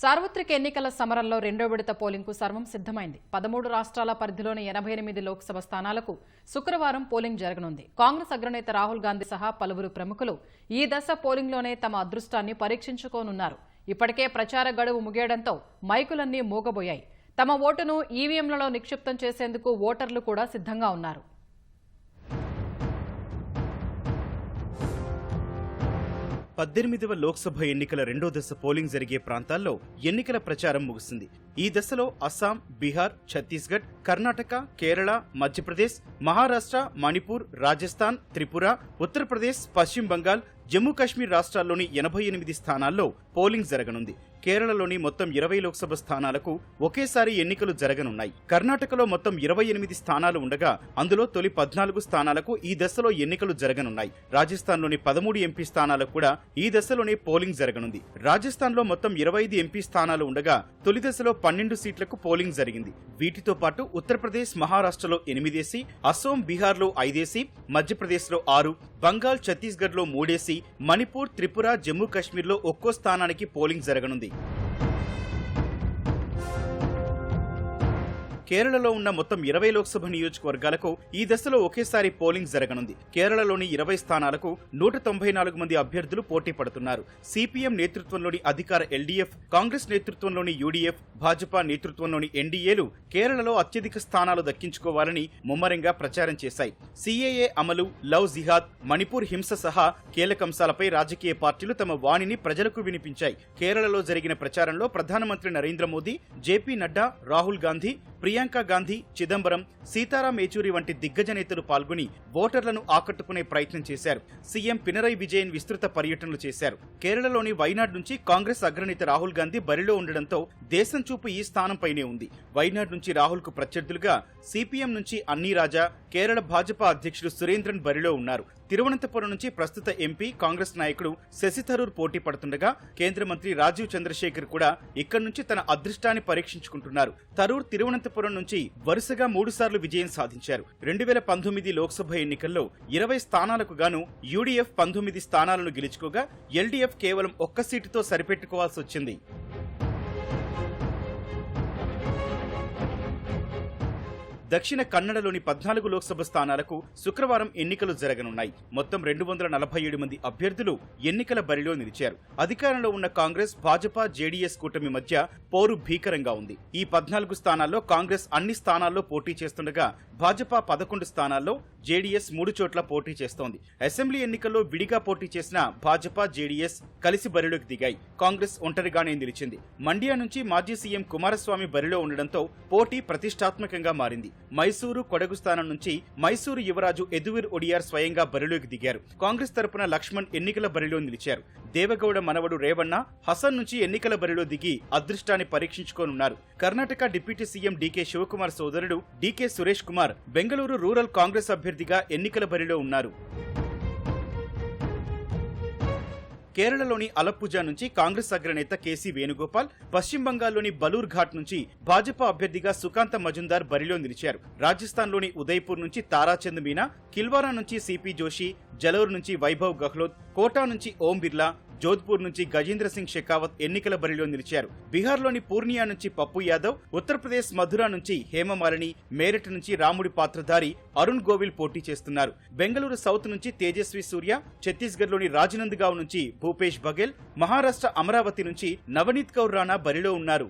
సార్వత్రిక ఎన్నికల సమరంలో రెండో విడత పోలింగ్కు సర్వం సిద్ధమైంది. పదమూడు రాష్ట్రాల పరిధిలోని ఎనభై ఎనిమిది లోక్సభ స్థానాలకు శుక్రవారం పోలింగ్ జరగనుంది. కాంగ్రెస్ అగ్రనేత రాహుల్ గాంధీ సహా పలువురు ప్రముఖులు ఈ దశ పోలింగ్లోనే తమ అదృష్టాన్ని పరీక్షించుకోనున్నారు. ఇప్పటికే ప్రచార గడువు ముగియడంతో మైకులన్నీ మూగబోయాయి. తమ ఓటును ఈవీఎంలలో నిక్షిప్తం చేసేందుకు ఓటర్లు కూడా సిద్ధంగా ఉన్నారు. పద్దెనిమిదవ లోక్సభ ఎన్నికల రెండో దశ పోలింగ్ జరిగే ప్రాంతాల్లో ఎన్నికల ప్రచారం ముగిసింది ఈ దశలో అస్సాం బీహార్ ఛత్తీస్గఢ్ కర్ణాటక కేరళ మధ్యప్రదేశ్ మహారాష్ట్ర మణిపూర్ రాజస్థాన్ త్రిపుర ఉత్తరప్రదేశ్ పశ్చిమ బంగాల్ జమ్మూ కాశ్మీర్ రాష్ట్రాల్లోని ఎనభై ఎనిమిది స్థానాల్లో పోలింగ్ జరగనుంది. కేరళలోని మొత్తం ఇరవై లోక్సభ స్థానాలకు ఒకేసారి ఎన్నికలు జరగనున్నాయి. కర్ణాటకలో మొత్తం ఇరవై ఎనిమిది స్థానాలు ఉండగా అందులో తొలి పద్నాలుగు స్థానాలకు ఈ దశలో ఎన్నికలు జరగనున్నాయి. రాజస్థాన్లోని పదమూడు ఎంపీ స్థానాలకు కూడా ఈ దశలోనే పోలింగ్ జరగనుంది. రాజస్థాన్లో మొత్తం ఇరవై ఐదు ఎంపీ స్థానాలు ఉండగా తొలి దశలో పన్నెండు సీట్లకు పోలింగ్ జరిగింది. వీటితో పాటు ఉత్తరప్రదేశ్ మహారాష్ట్రలో ఎనిమిదేసి అసోం బీహార్లో ఐదేసి మధ్యప్రదేశ్లో ఆరు బంగాల్ ఛత్తీస్గఢ్లో మూడేసి మణిపూర్ త్రిపుర జమ్మూ కాశ్మీర్లో ఒక్కో స్థానానికి పోలింగ్ జరగనుంది. కేరళలో ఉన్న మొత్తం ఇరవై లోక్సభ నియోజకవర్గాలకు ఈ దశలో ఒకేసారి పోలింగ్ జరగనుంది. కేరళలోని ఇరవై స్థానాలకు నూట తొంభై నాలుగు మంది అభ్యర్థులు పోటీ పడుతున్నారు. సిపిఎం నేతృత్వంలోని అధికార ఎల్డీఎఫ్ కాంగ్రెస్ నేతృత్వంలోని యూడీఎఫ్ భాజపా నేతృత్వంలోని ఎన్డీఏలు కేరళలో అత్యధిక స్థానాలు దక్కించుకోవాలని ముమ్మరంగా ప్రచారం చేశాయి. సీఏఏ అమలు లవ్ జిహాద్ మణిపూర్ హింస సహా కీలకంశాలపై రాజకీయ పార్టీలు తమ వాణిని ప్రజలకు వినిపించాయి. కేరళలో జరిగిన ప్రచారంలో ప్రధానమంత్రి నరేంద్ర మోదీ జేపీ నడ్డా రాహుల్ గాంధీ ప్రియాంక గాంధీ చిదంబరం సీతారాం ఏచూరి వంటి దిగ్గజ నేతలు పాల్గొని ఓటర్లను ఆకట్టుకునే ప్రయత్నం చేశారు. సీఎం పినరయ్ విజయన్ విస్తృత పర్యటనలు చేశారు. కేరళలోని వైనాడ్ నుంచి కాంగ్రెస్ అగ్రనేత రాహుల్ గాంధీ బరిలో ఉండడంతో దేశం చూపు ఈ స్థానంపైనే ఉంది. వైనాడ్ నుంచి రాహుల్కు ప్రత్యర్థులుగా సిపిఎం నుంచి అన్నీ రాజా కేరళ భాజపా అధ్యక్షుడు సురేంద్రన్ బరిలో ఉన్నారు. తిరువనంతపురం నుంచి ప్రస్తుత ఎంపీ కాంగ్రెస్ నాయకుడు శశి థరూర్ పోటీ పడుతుండగా కేంద్ర మంత్రి రాజీవ్ చంద్రశేఖర్ కూడా ఇక్కడి నుంచి తన అదృష్టాన్ని పరీక్షించుకుంటున్నారు. థరూర్ తిరువనంతపురం నుంచి వరుసగా మూడుసార్లు విజయం సాధించారు. రెండు వేల పంతొమ్మిది లోక్సభ ఎన్నికల్లో ఇరవై స్థానాలకు గాను యూడీఎఫ్ పంతొమ్మిది స్థానాలను గెలుచుకోగా ఎల్డీఎఫ్ కేవలం ఒక్క సీటుతో సరిపెట్టుకోవాల్సి వచ్చింది. దక్షిణ కన్నడలోని పద్నాలుగు లోక్సభ స్థానాలకు శుక్రవారం ఎన్నికలు జరగనున్నాయి. మొత్తం రెండు వందల నలభై ఏడు మంది అభ్యర్థులు ఎన్నికల బరిలో నిలిచారు. అధికారంలో ఉన్న కాంగ్రెస్ భాజపా జేడీఎస్ కూటమి మధ్య పోరు భీకరంగా ఉంది. ఈ పద్నాలుగు స్థానాల్లో కాంగ్రెస్ అన్ని స్థానాల్లో పోటీ చేస్తుండగా భాజపా పదకొండు స్థానాల్లో జేడీఎస్ మూడు చోట్ల పోటీ చేస్తోంది. అసెంబ్లీ ఎన్నికల్లో విడిగా పోటీ చేసిన భాజపా జేడీఎస్ కలిసి బరిలోకి దిగాయి. కాంగ్రెస్ ఒంటరిగానే నిలిచింది. మండ్యా నుంచి మాజీ సీఎం కుమారస్వామి బరిలో ఉండడంతో పోటీ ప్రతిష్టాత్మకంగా మారింది. మైసూరు కొడగు స్థానం నుంచి మైసూరు యువరాజు ఎదువీర్ ఒడియార్ స్వయంగా బరిలోకి దిగారు. కాంగ్రెస్ తరపున లక్ష్మణ్ ఎన్నికల బరిలో నిలిచారు. దేవగౌడ మనవడు రేవణ్ణ హసన్ నుంచి ఎన్నికల బరిలో దిగి అదృష్టాన్ని పరీక్షించుకోనున్నారు. Karnataka deputy CM DK Shivakumar సోదరుడు డీకే సురేష్ కుమార్ బెంగళూరు రూరల్ కాంగ్రెస్ అభ్యర్థిగా ఎన్నికల బరిలో ఉన్నారు. కేరళలోని అలప్పుజా నుంచి కాంగ్రెస్ అగ్రనేత కేసీ వేణుగోపాల్ పశ్చిమ బంగాల్లోని బలూర్ ఘాట్ నుంచి భాజపా అభ్యర్థిగా సుకాంత మజుందార్ బరిలో నిలిచారు. రాజస్థాన్లోని ఉదయ్పూర్ నుంచి తారాచంద్ మీనా కిల్వారా నుంచి సిపి జోషి జలూర్ నుంచి వైభవ్ గహ్లోత్ కోటా నుంచి ఓం బిర్లా జోధ్పూర్ నుంచి గజేంద్ర సింగ్ షెకావత్ ఎన్నికల బరిలో నిలిచారు. బీహార్లోని పూర్ణియా నుంచి పప్పు యాదవ్ ఉత్తరప్రదేశ్ మధురా నుంచి హేమమాలిని మేరట్ నుంచి రాముడి పాత్రధారి అరుణ్ గోవిల్ పోటీ చేస్తున్నారు. బెంగళూరు సౌత్ నుంచి తేజస్వి సూర్య ఛత్తీస్గఢ్లోని రాజనందగావ్ నుంచి భూపేష్ బఘెల్ మహారాష్ట్ర అమరావతి నుంచి నవనీత్ కౌర్ రాణా బరిలో ఉన్నారు.